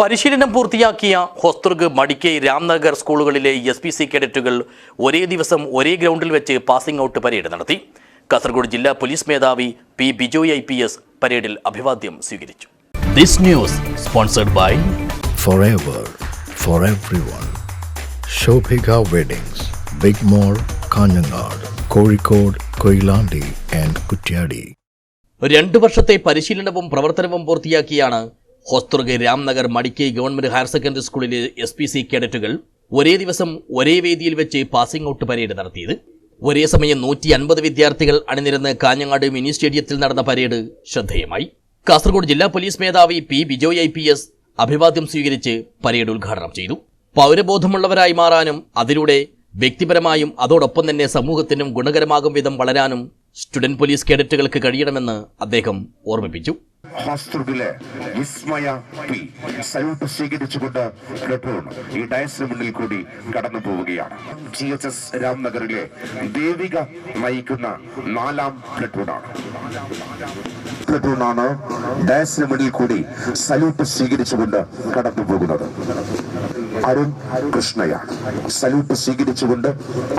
പരിശീലനം പൂർത്തിയാക്കിയ ഹോസ്തുർഗ് മടിക്കൈ രാംനഗർ സ്കൂളുകളിലെ എസ് പി സി കേഡറ്റുകൾ ഒരേ ദിവസം ഒരേ ഗ്രൗണ്ടിൽ വെച്ച് പാസിംഗ് ഔട്ട് പരേഡ് നടത്തി കാസർഗോഡ് ജില്ലാ പോലീസ് മേധാവി P Bijoy I P S പരേഡിൽ അഭിവാദ്യം സ്വീകരിച്ചു this news sponsored by forever for everyone. Shobhika Weddings, Big Mall, Kanyanad, Kozhikode, Koilandi and Kutyadi. രണ്ടു വർഷത്തെ പരിശീലനവും പ്രവർത്തനവും പൂർത്തിയാക്കിയാണ് Hosdurg Ramnagar Madikkai government higher secondary സ്കൂളിലെ എസ് പി സി കേഡറ്റുകൾ ഒരേ ദിവസം ഒരേ വേദിയിൽ വെച്ച് പാസിംഗ് ഔട്ട് പരേഡ് നടത്തിയത്. ഒരേ സമയം നൂറ്റി അൻപത് വിദ്യാർത്ഥികൾ അണിനിരന്ന് കാഞ്ഞങ്ങാട് മിനി സ്റ്റേഡിയത്തിൽ നടന്ന പരേഡ് ശ്രദ്ധേയമായി. കാസർഗോഡ് ജില്ലാ പോലീസ് മേധാവി P Bijoy I P S അഭിവാദ്യം സ്വീകരിച്ച് പരേഡ് ഉദ്ഘാടനം ചെയ്തു. പൗരബോധമുള്ളവരായി മാറാനും അതിലൂടെ വ്യക്തിപരമായും അതോടൊപ്പം തന്നെ സമൂഹത്തിനും ഗുണകരമാകും വിധം വളരാനും സ്റ്റുഡന്റ് പോലീസ് കേഡറ്റുകൾക്ക് കഴിയണമെന്ന് അദ്ദേഹം ഓർമ്മിപ്പിച്ചു. ഹോസ്തുർഗിലെ വിസ്മയ പി സല്യൂട്ട് സ്വീകരിച്ചുകൊണ്ട് പ്ലട്ടോൺ ഈ ഡയസിന് മുന്നിൽ കൂടി കടന്നു പോവുകയാണ്. ജി എച്ച് എസ് രാംനഗറിലെ ദേവിക നയിക്കുന്ന നാലാം പ്ലട്ടൂണാണ് പ്ലട്ടൂണാണ് ഡയസിന് മുന്നിൽ കൂടി സല്യൂട്ട് സ്വീകരിച്ചുകൊണ്ട് കടന്നു പോകുന്നത്. അരുൺ കൃഷ്ണയാണ്. സല്യൂട്ട് സ്വീകരിച്ചുകൊണ്ട്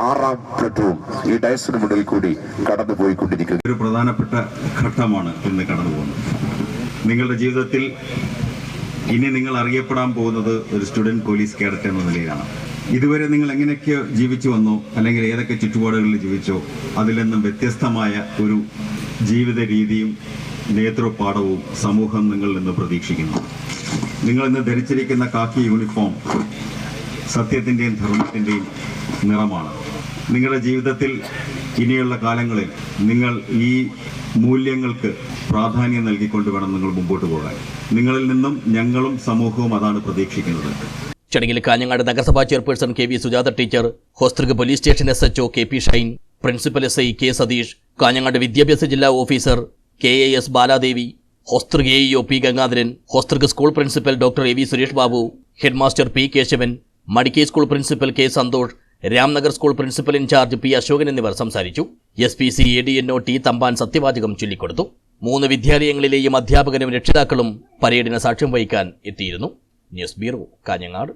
ആറാം പ്ലട്ടൂൺ ഈ ഡയസിന് മുന്നിൽ കൂടി കടന്നു പോയിക്കൊണ്ടിരിക്കുന്നത് ഒരു പ്രധാനപ്പെട്ട ഘട്ടമാണ് ഇന്ന് കടന്നു പോകുന്നത് നിങ്ങളുടെ ജീവിതത്തിൽ ഇനി നിങ്ങൾ അറിയപ്പെടാൻ പോകുന്നത് ഒരു സ്റ്റുഡന്റ് പോലീസ് കേഡറ്റ് എന്ന നിലയിലാണ്. ഇതുവരെ നിങ്ങൾ എങ്ങനെയൊക്കെ ജീവിച്ചു വന്നോ അല്ലെങ്കിൽ ഏതൊക്കെ ചുറ്റുപാടുകളിൽ ജീവിച്ചോ അതിൽ നിന്നും വ്യത്യസ്തമായ ഒരു ജീവിത രീതിയും നേതൃപാഠവും സമൂഹം നിങ്ങളിൽ നിന്ന് പ്രതീക്ഷിക്കുന്നു. നിങ്ങൾ ഇന്ന് ധരിച്ചിരിക്കുന്ന കാക്കി യൂണിഫോം സത്യത്തിന്റെയും ധർമ്മത്തിന്റെയും നിറമാണ്. നിങ്ങളുടെ ജീവിതത്തിൽ ഇനിയുള്ള കാലങ്ങളിൽ നിങ്ങൾ ഈ മൂല്യങ്ങൾക്ക് പ്രാധാന്യം നൽകിക്കൊണ്ട് വേണം നിങ്ങൾ മുമ്പോട്ട് പോകാൻ. നിങ്ങളിൽ നിന്നും ഞങ്ങളും സമൂഹവും അതാണ് പ്രതീക്ഷിക്കുന്നത്. ചടങ്ങിൽ കാഞ്ഞങ്ങാട് നഗരസഭാ chairperson K V Sujatha teacher Hosdurg police station S H O K P Shine principal S I K Satheesh Kanhangad വിദ്യാഭ്യാസ ജില്ലാ officer K A S Baladevi Hosdurg A E O P Gangadharan Hosdurg school principal doctor A V Suresh Babu headmaster P Keshavan Madikkai school principal K Santhosh Ramnagar school principal in charge P Ashokan എന്നിവർ സംസാരിച്ചു. S P C A D N O T Thampan സത്യവാചകം ചൊല്ലിക്കൊടുത്തു. മൂന്ന് വിദ്യാലയങ്ങളിലെയും അധ്യാപകരും രക്ഷിതാക്കളും പരേഡിന് സാക്ഷ്യം വഹിക്കാൻ എത്തിയിരുന്നു. News bureau Kanhangad.